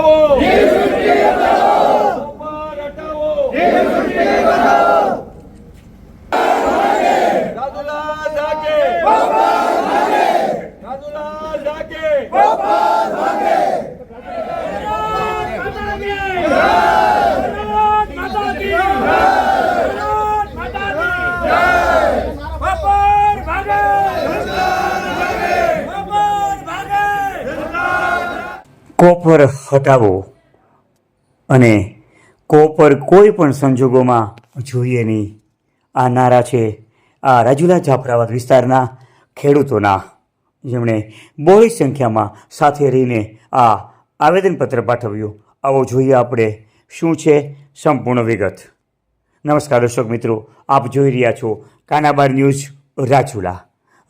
હટાવો copper હટાવો અને copper કોઈ પણ સંજોગોમાં જોઈએ નહીં. આ નારા છે આ રાજુલા જાફરાબાદ વિસ્તારના ખેડૂતોના. જેમણે બહોળી સંખ્યામાં સાથે રહીને આ આવેદનપત્ર પાઠવ્યું. આવો જોઈએ આપણે શું છે સંપૂર્ણ વિગત. નમસ્કાર દર્શક મિત્રો, આપ જોઈ રહ્યા છો Kanabar news Rajula.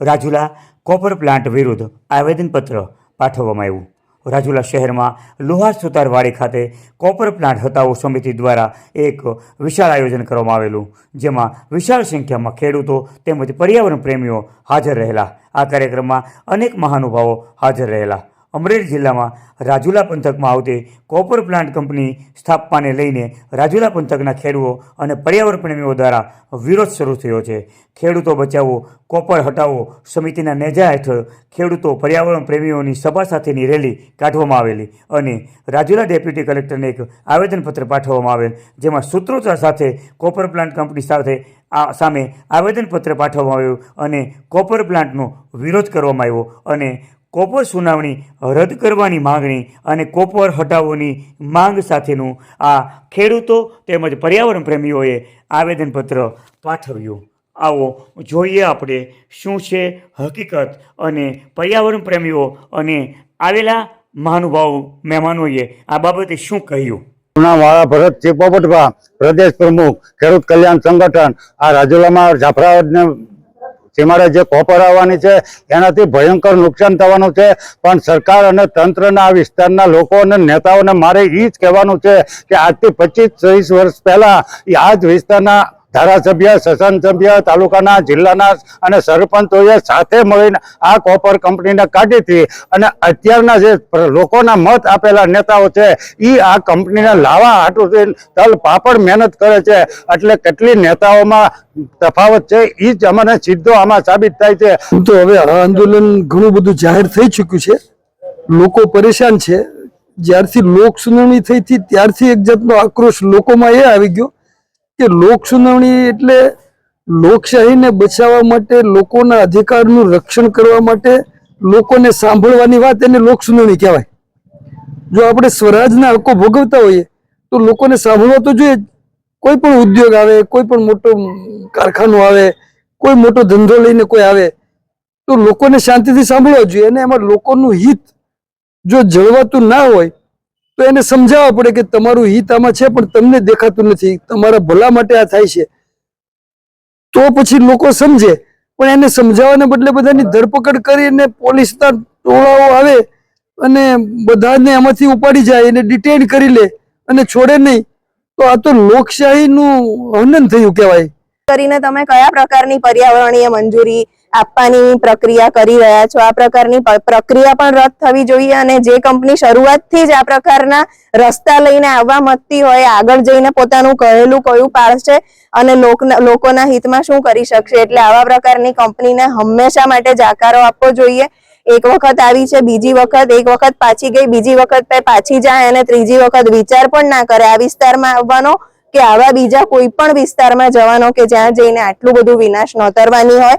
Rajula copper plant વિરુદ્ધ આવેદનપત્ર પાઠવવામાં આવ્યું. રાજુલા શહેરમાં લોહાર સુતારવાડી ખાતે કોપર પ્લાન્ટ હતાઓ સમિતિ દ્વારા એક વિશાળ આયોજન કરવામાં આવેલું. જેમાં વિશાળ સંખ્યામાં ખેડૂતો તેમજ પર્યાવરણ પ્રેમીઓ હાજર રહેલા. આ કાર્યક્રમમાં અનેક મહાનુભાવો હાજર રહેલા. અમરેલી જિલ્લામાં રાજુલા પંથકમાં આવતી કોપર પ્લાન્ટ કંપની સ્થાપવાને લઈને રાજુલા પંથકના ખેડૂતો અને પર્યાવરણ પ્રેમીઓ દ્વારા વિરોધ શરૂ થયો છે. ખેડૂતો બચાવો, કોપર હટાવો સમિતિના નેજા હેઠળ ખેડૂતો પર્યાવરણ પ્રેમીઓની સભા સાથેની રેલી કાઢવામાં આવેલી અને રાજુલા ડેપ્યુટી કલેક્ટરને એક આવેદનપત્ર પાઠવવામાં આવેલ, જેમાં સૂત્રોચ્ચાર સાથે કોપર પ્લાન્ટ કંપની સાથે આ સામે આવેદનપત્ર પાઠવવામાં આવ્યું અને કોપર પ્લાન્ટનો વિરોધ કરવામાં આવ્યો અને કોપર સુનાવણી રદ કરવાની માંગણી અને કોપર હટાવોની માંગ સાથેનું આ ખેડૂતો તેમજ પર્યાવરણ પ્રેમીઓએ આવેદનપત્ર પાઠવ્યું. આવો જોઈએ આપણે શું છે હકીકત અને પર્યાવરણ પ્રેમીઓ અને આવેલા મહાનુભાવો, મહેમાનોએ આ બાબતે શું કહ્યું? વાળા ભરત ચેપોપટભા પ્રદેશ પ્રમુખ, ખેડૂત કલ્યાણ સંગઠન, આ રાજુલામાં જાફરાબાદને સીમાડે જે કોપર આવવાની છે, એનાથી ભયંકર નુકસાન થવાનું છે. પણ સરકાર અને તંત્રના આ વિસ્તારના લોકો અને નેતાઓને મારે એ જ કહેવાનું છે કે આજથી પચીસ, ત્રીસ વર્ષ પહેલા આ જ વિસ્તારના ધારાસભ્ય સસન સભ્ય તાલુકાના, જિલ્લાના અને સરપંચોએ સાથે મળીને આ કોપર કંપનીને કાઢી હતી. અને અત્યારના જે લોકોના મત આપેલા નેતાઓ છે એ આ કંપનીને લાવા હાટું તલ પાપડ મહેનત કરે છે. એટલે કેટલી નેતાઓમાં તફાવત છે એ જ અમને સીધો આમાં સાબિત થાય છે. તો હવે આંદોલન ઘણું બધું જાહેર થઈ ચૂક્યું છે. લોકો પરેશાન છે. જ્યારથી લોક સુનાવણી થઈ હતી, ત્યારથી એક જાતનો આક્રોશ લોકોમાં એ આવી ગયો કે લોક સુનાવણી એટલે લોકશાહીને બચાવવા માટે લોકોના અધિકારનું રક્ષણ કરવા માટે લોકોને સાંભળવાની વાત એને લોક સુનાવણી કહેવાય. જો આપણે સ્વરાજના હકો ભોગવતા હોઈએ, તો લોકોને સાંભળવા તો જોઈએ કોઈ પણ ઉદ્યોગ આવે, કોઈ પણ મોટો કારખાનો આવે, કોઈ મોટો ધંધો લઈને કોઈ આવે, તો લોકોને શાંતિથી સાંભળવા જોઈએ અને એમાં લોકોનું હિત જો જળવાતું ના હોય તો એને સમજાવવા પડે કે તમારું હિત આમાં છે પણ તમને દેખાતું નથી. તમારા ભલા માટે આ થાય છે. તો પછી લોકો સમજે. પણ એને સમજાવવાને બદલે બધાની ધરપકડ કરીને પોલીસના ટોળાઓ આવે અને બધાને એમાંથી ઉપાડી જાય એને ડિટેન કરી લે અને છોડે નહીં. તો આ તો લોકશાહીનું હનન થયું કહેવાય. કરીને તમે કયા પ્રકારની પર્યાવરણીય મંજૂરી આપવાની પ્રક્રિયા કરી રહ્યા છો. આ પ્રકારની પ્રક્રિયા પણ રદ થવી જોઈએ અને જે કંપની શરૂઆતથી જ આ પ્રકારના રસ્તા લઈને આવવા માંગતી હોય, આગળ જઈને પોતાનું કહેલું કયું પાડશે અને લોકના- હિતમાં શું કરી શકશે. એટલે આવા પ્રકારની કંપનીને હંમેશા માટે જાકારો આપવો જોઈએ. એક વખત આવી છે, બીજી વખત, એક વખત પાછી ગઈ, બીજી વખત પાછી જાય અને ત્રીજી વખત વિચાર પણ ના કરે. આ વિસ્તારમાં આવવાનો કે આવા બીજા કોઈ પણ વિસ્તારમાં જવાનો કે જ્યાં જઈને આટલું બધું વિનાશ નોતરવાની હોય.